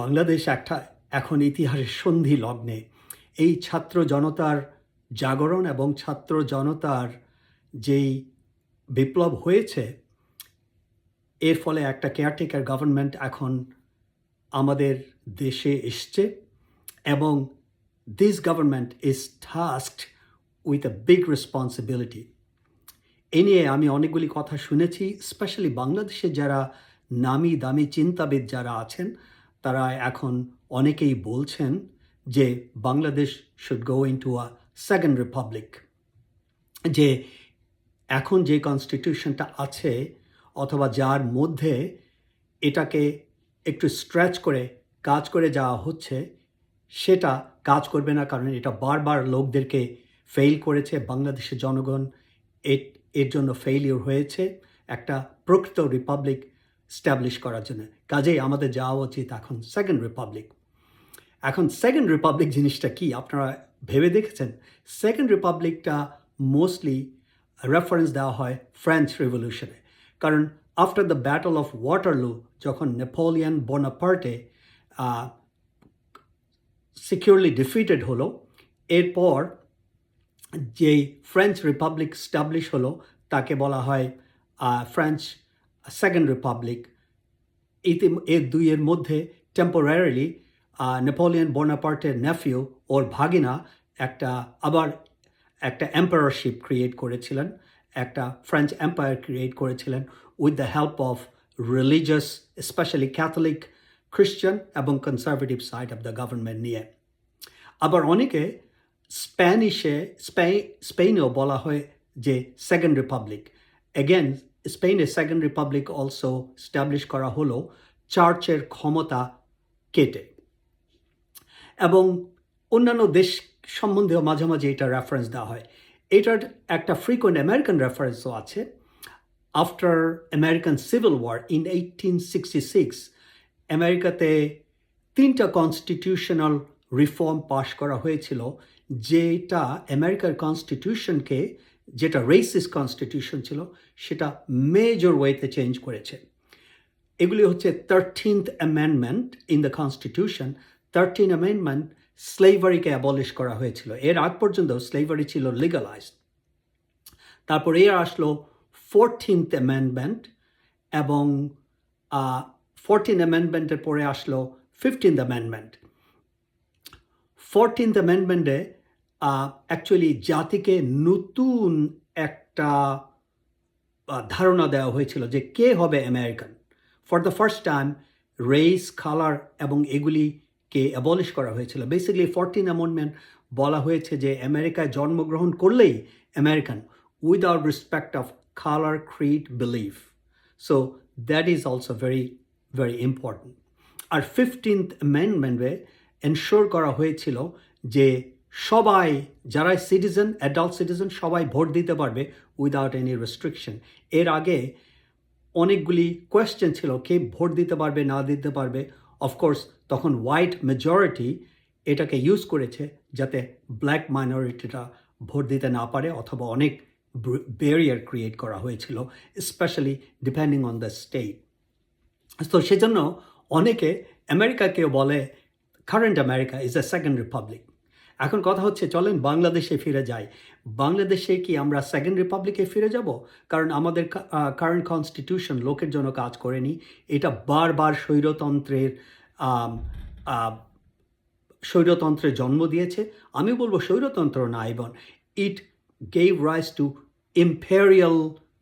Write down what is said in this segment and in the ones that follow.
বাংলাদেশ একটা এখন ইতিহাসের সন্ধি লগ্নে। এই ছাত্র জনতার জাগরণ এবং ছাত্র জনতার যেই বিপ্লব হয়েছে, এর ফলে একটা কেয়ারটেকার গভর্নমেন্ট এখন আমাদের দেশে এসছে এবং this government is tasked with a big responsibility এ নিয়ে আমি অনেকগুলি কথা শুনেছি স্পেশালি বাংলাদেশে যারা নামি দামি চিন্তাবিদ যারা আছেন তারা এখন অনেকেই বলছেন যে Bangladesh should go into a second republic যে এখন যে কনস্টিটিউশনটা আছে অথবা যার মধ্যে এটাকে একটু স্ট্রেচ করে কাজ করে যাওয়া হচ্ছে, সেটা কাজ করবে না কারণ এটা বারবার লোকদেরকে ফেল করেছে, বাংলাদেশের জনগণ এর জন্য ফেইলিওর হয়েছে। একটা প্রকৃত রিপাবলিক স্ট্যাবলিশ করার জন্য। কাজেই আমাদের যাওয়া উচিত এখন সেকেন্ড রিপাবলিক এখন সেকেন্ড রিপাবলিক জিনিসটা কি? আপনারা ভেবে দেখেছেন? সেকেন্ড রিপাবলিকটা মোস্টলি রেফারেন্স দেওয়া হয় ফ্রেঞ্চ রেভলিউশনে কারণ after the battle of Waterloo যখন নেপোলিয়ান বোনাপার্টে সিকিউরলি ডিফিটেড হলো, এরপর যেই ফ্রেঞ্চ রিপাবলিক স্টাবলিশ হলো, তাকে বলা হয় ফ্রেঞ্চ সেকেন্ড রিপাবলিক ইতি এর দুইয়ের মধ্যে টেম্পোরারিলি নেপোলিয়ন বোনাপার্টের নেফিউ ওর ভাগিনা একটা আবার একটা এম্পায়ারশিপ ক্রিয়েট করেছিলেন, একটা ফ্রেঞ্চ এম্পায়ার ক্রিয়েট করেছিলেন with the help of religious specially Catholic Christian এবং conservative side of the government নিয়ে। আবার অনেকে স্প্যানিশে স্পে স্পেনেও বলা হয় যে সেকেন্ড রিপাবলিক এগেন স্পেনে সেকেন্ড রিপাবলিক অলসো স্ট্যাবলিশ করা হলো চার্চের ক্ষমতা কেটে। এবং অন্যান্য দেশ সম্বন্ধেও মাঝে মাঝে এটা রেফারেন্স দেওয়া হয়। এটার একটা ফ্রিকোয়েন্ট আমেরিকান রেফারেন্সও আছে। After American civil war in eighteen sixty six আমেরিকাতে তিনটা কনস্টিটিউশনাল রিফর্ম পাশ করা হয়েছিল, যেটা আমেরিকার কনস্টিটিউশনকে যেটা রেসিস কনস্টিটিউশন ছিল, সেটা মেজর ওয়েতে চেঞ্জ করেছে। এগুলি হচ্ছে thirteenth amendment in the constitution thirteen amendment স্লেভারিকে abolish করা হয়েছিল। এর আগ পর্যন্ত স্লেভারি ছিল লিগালাইজড তারপর এর আসলো ফোরটিন্থ অ্যামেন্ডমেন্ট এবং ফোরটিন অ্যামেন্ডমেন্টের পরে আসলো ফিফটিন্থ অ্যামেন্ডমেন্ট ফোরটিন্থ অ্যামেন্ডমেন্টে অ্যাকচুয়ালি জাতিকে নতুন একটা ধারণা দেওয়া হয়েছিল যে কে হবে American for the first time race colour এবং এগুলিকে অ্যাবলিশ করা হয়েছিল। বেসিক্যালি ফরটিন অ্যামেন্ডমেন্ট বলা হয়েছে যে আমেরিকায় জন্মগ্রহণ করলেই American without respect of colour creed believe so that is also very very important R fifteenth অ্যামেন্ডমেন্টে এনশোর করা হয়েছিল যে সবাই যারা সিটিজেন অ্যাডাল্ট সিটিজেন সবাই ভোট দিতে পারবে উইদাউট এনি রেস্ট্রিকশন এর আগে অনেকগুলি কোয়েশ্চেন ছিল, কে ভোট দিতে পারবে, না দিতে পারবে। অফকোর্স তখন হোয়াইট মেজরিটি এটাকে ইউজ করেছে যাতে ব্ল্যাক মাইনরিটিরা ভোট দিতে না পারে অথবা অনেক ব্যারিয়ার ক্রিয়েট করা হয়েছিল specially depending on the state তো সেজন্য অনেকে আমেরিকাকেও বলে current America is a second republic এখন কথা হচ্ছে, চলেন বাংলাদেশে ফিরে যাই। বাংলাদেশে কি আমরা সেকেন্ড রিপাবলিকে ফিরে যাব? কারণ আমাদের কারেন্ট কনস্টিটিউশন লোকের জন্য কাজ করেনি। এটা বারবার স্বৈরতন্ত্রের স্বৈরতন্ত্রের জন্ম দিয়েছে। আমি বলব স্বৈরতন্ত্র না এবং it gave rise to imperial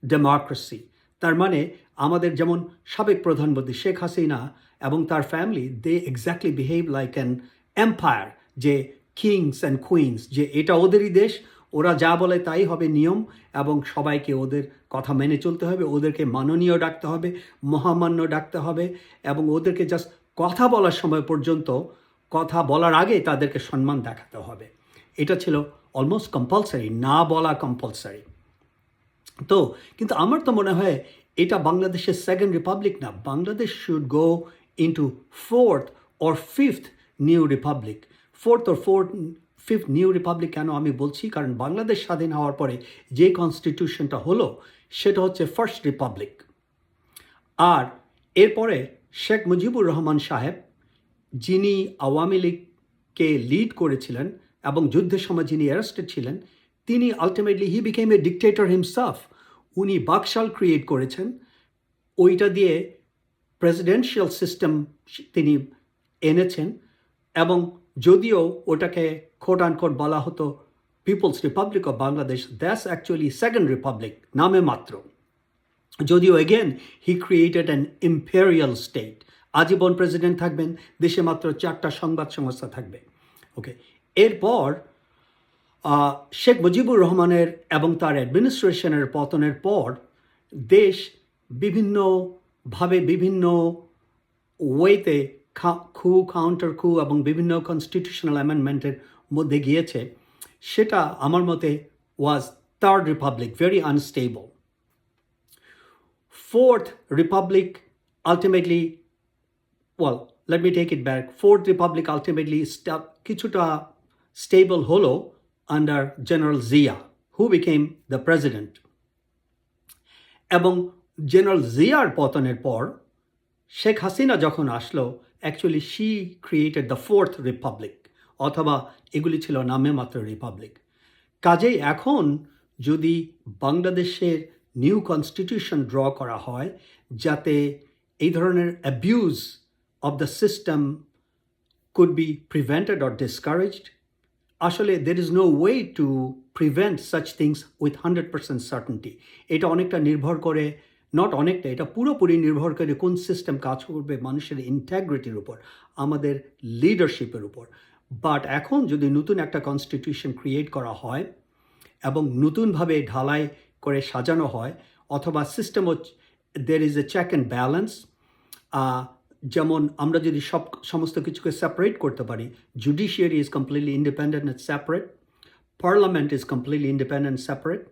democracy তার মানে আমাদের যেমন সাবেক প্রধানমন্ত্রী শেখ হাসিনা এবং তার family they exactly behave like an empire যে কিংস অ্যান্ড কুইন্স যে এটা ওদেরই দেশ, ওরা যা বলে তাই হবে নিয়ম, এবং সবাইকে ওদের কথা মেনে চলতে হবে, ওদেরকে মাননীয় ডাকতে হবে, মহামান্য ডাকতে হবে, এবং ওদেরকে জাস্ট কথা বলার সময় পর্যন্ত, কথা বলার আগে তাদেরকে সম্মান দেখাতে হবে। এটা ছিল অলমোস্ট কম্পালসারি না বলা কম্পালসারি তো, কিন্তু আমার তো মনে হয়, এটা বাংলাদেশের সেকেন্ড রিপাবলিক না, Bangladesh should go into fourth or fifth new republic fourth or fourth fifth new republic কেন আমি বলছি? কারণ বাংলাদেশ স্বাধীন হওয়ার পরে যে কনস্টিটিউশনটা হলো, সেটা হচ্ছে ফার্স্ট রিপাবলিক আর এরপরে শেখ মুজিবুর রহমান সাহেব, যিনি আওয়ামী লীগকে লিড করেছিলেন এবং যুদ্ধের সময় যিনি অ্যারেস্টেড ছিলেন, তিনি ultimately he became a dictator himself উনি বাকশাল ক্রিয়েট করেছেন। ওইটা দিয়ে প্রেসিডেন্সিয়াল সিস্টেম তিনি এনেছেন এবং যদিও ওটাকে খোট আনখোট বলা হতো people's republic of Bangladesh that's actually second republic নামে মাত্র। যদিও again he created an imperial state আজীবন প্রেসিডেন্ট থাকবেন, দেশে মাত্র চারটা সংবাদ সংস্থা থাকবে। ওকে এরপর শেখ মুজিবুর রহমানের এবং তার অ্যাডমিনিস্ট্রেশনের পতনের পর, দেশ বিভিন্নভাবে বিভিন্ন ওয়েতে খু কাউন্টার খু এবং বিভিন্ন কনস্টিটিউশনাল অ্যামেন্ডমেন্টের মধ্যে গিয়েছে। সেটা আমার মতে was third republic very unstable fourth republic ultimately well let me take it back fourth republic ultimately কিছুটা স্টেবল হলো under general Zia who became the president এবং জেনারেল জিয়ার পতনের পর শেখ হাসিনা যখন আসলো actually she created the fourth republic অথবা এগুলি ছিল নামে মাত্র রিপাবলিক কাজেই এখন যদি বাংলাদেশের নিউ কনস্টিটিউশন ড্র করা হয়, যাতে এই ধরনের abuse of the system could be prevented or discouraged. আসলে there is no way to prevent such things with hundred percent certainty এটা অনেকটা নির্ভর করে নট অনেকটা, এটা পুরোপুরি নির্ভর করে কোন সিস্টেম কাজ করবে মানুষের ইন্ট্যাগ্রিটির উপর, আমাদের লিডারশিপের উপর. বাট এখন যদি নতুন একটা কনস্টিটিউশন ক্রিয়েট করা হয় এবং নতুনভাবে ঢালাই করে সাজানো হয়, অথবা system there is a check and balance যেমন আমরা যদি সব, সমস্ত কিছুকে সেপারেট করতে পারি judiciary is completely independent and separate parliament is completely independent separate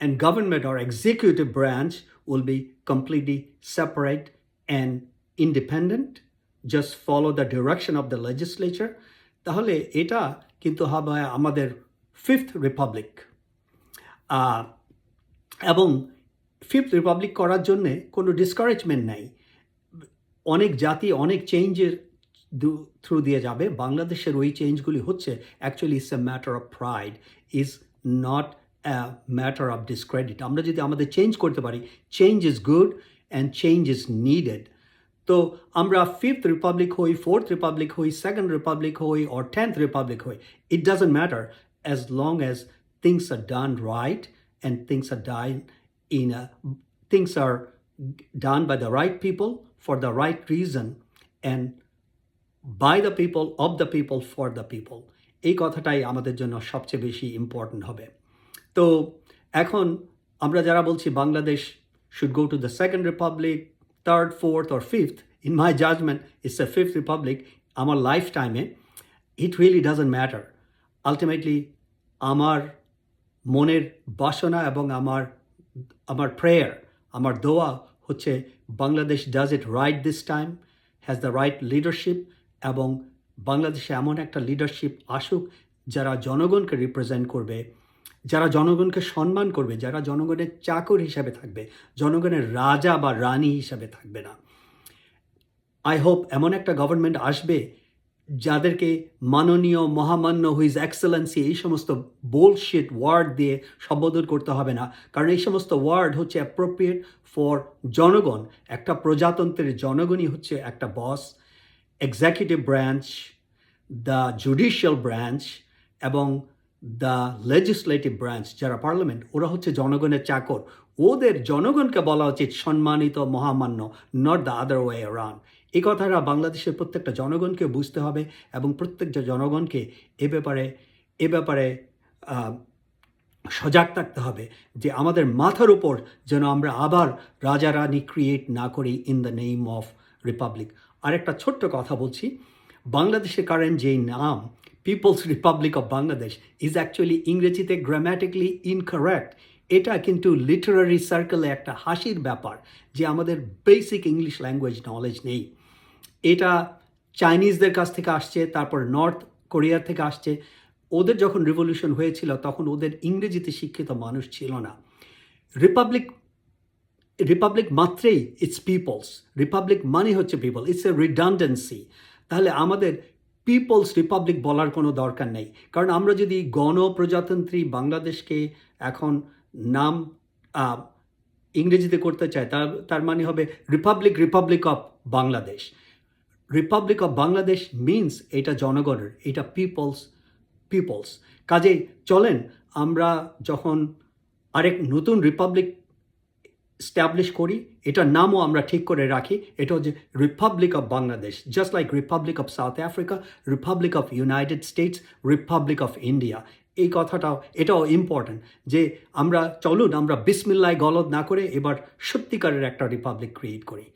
and government or executive branch will be completely separate and independent. Just follow the direction of the legislature. তাহলে এটা কিন্তু হবে আমাদের ফিফথ রিপাবলিক এবং fifth republic করার জন্যে কোনো ডিসকারেজমেন্ট নাই। অনেক জাতি অনেক চেঞ্জের থ্রু দিয়ে যাবে। বাংলাদেশের ওই চেঞ্জগুলি হচ্ছে actually it's a matter of pride is not matter of discredit আমরা যদি আমাদের চেঞ্জ করতে পারি change is good and change is needed তো আমরা ফিফথ রিপাবলিক হই ফোর্থ রিপাবলিক হই সেকেন্ড রিপাবলিক হই অর টেন্থ রিপাবলিক হই it doesn't matter as long as things are done right and things are done in things are done by the right people for the right reason and by the people, of the people, for the people. এই কথাটাই আমাদের জন্য সবচেয়ে বেশি important হবে। তো এখন আমরা যারা বলছি Bangladesh should go to the second republic third fourth or fifth in my judgement it's a fifth republic আমার লাইফ টাইমে it really doesn't matter ultimately আমার মনের বাসনা এবং আমার আমার প্রেয়ার আমার দোয়া হচ্ছে Bangladesh does it right this time has the right leadership এবং বাংলাদেশে এমন একটা লিডারশিপ আসুক যারা জনগণকে রিপ্রেজেন্ট করবে যারা জনগণকে সম্মান করবে, যারা জনগণের চাকর হিসাবে থাকবে, জনগণের রাজা বা রানী হিসাবে থাকবে না। আই হোপ এমন একটা গভর্নমেন্ট আসবে যাদেরকে মাননীয় মহামান্য হুইজ এক্সেলেন্সি এই সমস্ত বোলশিট ওয়ার্ড দিয়ে সম্বোধন করতে হবে না। কারণ এই সমস্ত ওয়ার্ড হচ্ছে অ্যাপ্রোপ্রিয়েট ফর জনগণ। একটা প্রজাতন্ত্রের জনগণই হচ্ছে একটা boss executive branch the judicial branch এবং দ্য লেজিসলেটিভ ব্রাঞ্চ যারা পার্লামেন্ট ওরা হচ্ছে জনগণের চাকর। ওদের জনগণকে বলা উচিত সম্মানিত, মহামান্য not the other way round এই কথাটা বাংলাদেশের প্রত্যেকটা জনগণকে বুঝতে হবে এবং প্রত্যেকটা জনগণকে এ ব্যাপারে এ ব্যাপারে সজাগ থাকতে হবে যে আমাদের মাথার উপর যেন আমরা আবার রাজা রানী ক্রিয়েট না করি in the name of republic আরেকটা ছোট্ট কথা বলছি। বাংলাদেশের কারেন্ট যেই নাম People's Republic of Bangladesh is actually ইংরেজিতে গ্রামাটিক্যালি ইনকারেক্ট এটা কিন্তু লিটারারি সার্কেলে একটা হাসির ব্যাপার যে আমাদের বেসিক ইংলিশ ল্যাঙ্গুয়েজ নলেজ নেই। এটা চাইনিজদের কাছ থেকে আসছে, তারপর নর্থ কোরিয়ার থেকে আসছে। ওদের যখন রিভলিউশন হয়েছিল, তখন ওদের ইংরেজিতে শিক্ষিত মানুষ ছিল না। রিপাবলিক রিপাবলিক মাত্রেই ইটস পিপলস রিপাবলিক মানে হচ্ছে পিপল ইটস এ রিডান্ডেন্সি তাহলে আমাদের পিপলস রিপাবলিক বলার কোনো দরকার নেই। কারণ আমরা যদি গণপ্রজাতন্ত্রী বাংলাদেশকে এখন নাম ইংরেজিতে করতে চাই, তার তার মানে হবে republic republic of Bangladesh republic of Bangladesh means এটা জনগণের, এটা পিপলস পিপলস কাজেই চলেন, আমরা যখন আরেক নতুন রিপাবলিক স্ট্যাবলিশ করি, এটার নামও আমরা ঠিক করে রাখি, এটা হচ্ছে republic of Bangladesh just like republic of South Africa republic of United States republic of India এই কথাটাও, এটাও ইম্পর্ট্যান্ট যে আমরা, চলুন আমরা বিসমিল্লায় গলদ না করে এবার সত্যিকারের একটা রিপাবলিক ক্রিয়েট করি।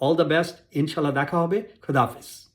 অল দ্য বেস্ট ইনশাল্লাহ দেখা হবে খুদাহাফিজ